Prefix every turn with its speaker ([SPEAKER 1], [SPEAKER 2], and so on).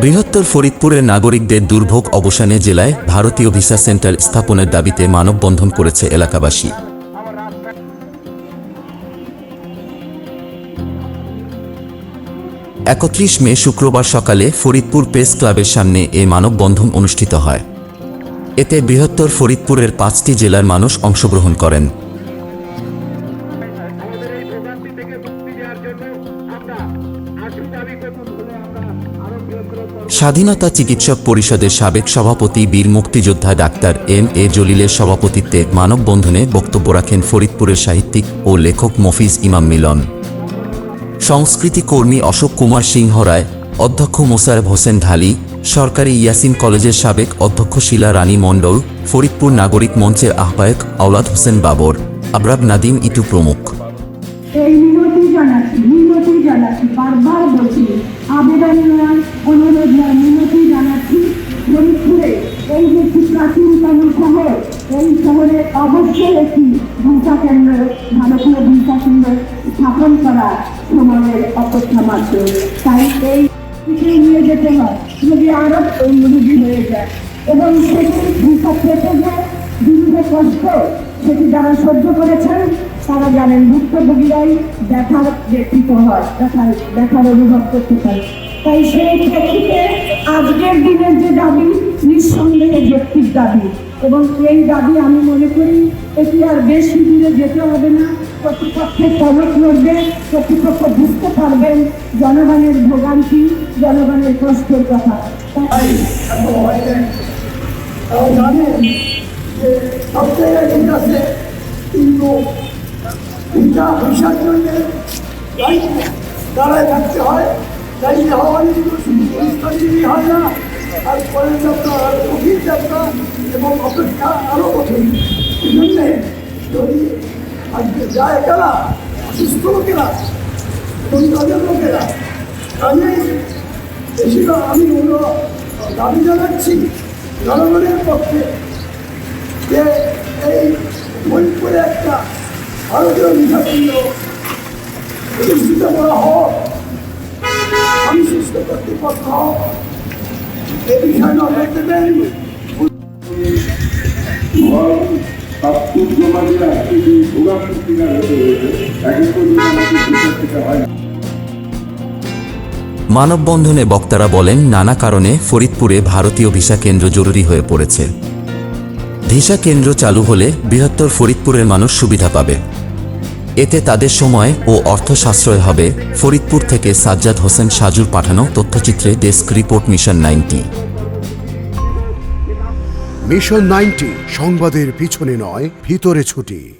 [SPEAKER 1] বৃহত্তর ফরিদপুরের নাগরিকদের দুর্ভোগ অবসানে জেলায় ভারতীয় ভিসা সেন্টার স্থাপনের দাবিতে মানববন্ধন করেছে এলাকাবাসী। একত্রিশ মে শুক্রবার সকালে ফরিদপুর প্রেস ক্লাবের সামনে এ মানববন্ধন অনুষ্ঠিত হয়। এতে বৃহত্তর ফরিদপুরের পাঁচটি জেলার মানুষ অংশগ্রহণ করেন। স্বাধীনতা চিকিৎসক পরিষদের সাবেক সভাপতি, বীর মুক্তিযোদ্ধা ডাক্তার এম এ জলিলের সভাপতিত্বে মানববন্ধনে বক্তব্য রাখেন ফরিদপুরের সাহিত্যিক ও লেখক মফিজ ইমাম মিলন। সংস্কৃতি কর্মী অশোক কুমার সিংহ রায়, অধ্যক্ষ মোসারফ হোসেন ঢালি, সরকারি ইয়াসিন কলেজের সাবেক অধ্যক্ষ শিলা রানী মণ্ডল, ফরিদপুর নাগরিক মঞ্চের আহ্বায়ক আওলাদ হোসেন বাবর, আবরাব নাদিম ইটু প্রমুখ।
[SPEAKER 2] এই মিনতি জানাচ্ছি মিনতি জানাচ্ছি, বারবার বলছি। আবেদন নয় অনুরোধ নয় মিনতি জানাচ্ছি। ফরিদপুরে এই যে একটি প্রাচীনতম শহর, এই শহরে অবশ্যই একটি ভিসা কেন্দ্র, ভারতীয় ভিসা কেন্দ্র স্থাপন করা সময়ের অপেক্ষা মাত্র। তাই এই দিকে নিয়ে যেতে হয়, যদি আরও রুগী হয়ে যায়। এবং সেটি ভিসা পেতে যায় বিভিন্ন কষ্ট, সেটি যারা সহ্য করেছেন তারা জানেন, ভুক্তভোগীরাই ব্যথার ব্যক্তিত হয়, ব্যথার দেখার অনুভব করতে পারে। তাই সেই প্রেক্ষিতে আজকের দিনের যে দাবি, নিঃসন্দেহে যৌক্তিক দাবি। এবং এই দাবি আমি মনে করি, এটি আর বেশি দূরে যেতে হবে না। কর্তৃপক্ষের টনক নড়বে কর্তৃপক্ষ বুঝতে পারবেন জনগণের ভোগান্তি, জনগণের কষ্টের কথা।
[SPEAKER 3] জানেন যে সব জায়গায় ঠিক আছে কিন্তু ভিসা ভিসার জন্য দাঁড়ায় থাকতে হয় দাঁড়িয়ে হওয়ার শুধু হয় না আর পরের যাত্রা আর কঠিন যাত্রা এবং অপেক্ষা আরও কঠিন এই জন্যে যদি আজকে যায় একারা অসুস্থ লোকেরা এবং তাদের লোকেরা কাজেই বেশিরভাগ আমি হলো দাবি জানাচ্ছি জনগণের পক্ষে যে এই মণিপুরে একটা প্রতিষ্ঠিত করা হোক কর্তৃপক্ষ বিষয়ে
[SPEAKER 1] মানববন্ধনে বক্তারা বলেন, নানা কারণে ফরিদপুরে ভারতীয় ভিসা কেন্দ্র জরুরি হয়ে পড়েছে। ভিসা কেন্দ্র চালু হলে বৃহত্তর ফরিদপুরের মানুষ সুবিধা পাবে। এতে তাদের সময় ও অর্থ সাশ্রয় হবে। ফরিদপুর থেকে সাজ্জাদ হোসেন সাজুর পাঠানো তথ্যচিত্রে desk report mission ninety.
[SPEAKER 4] Mission ninety, সংবাদের পিছনে নয়, ভিতরে ছুটি।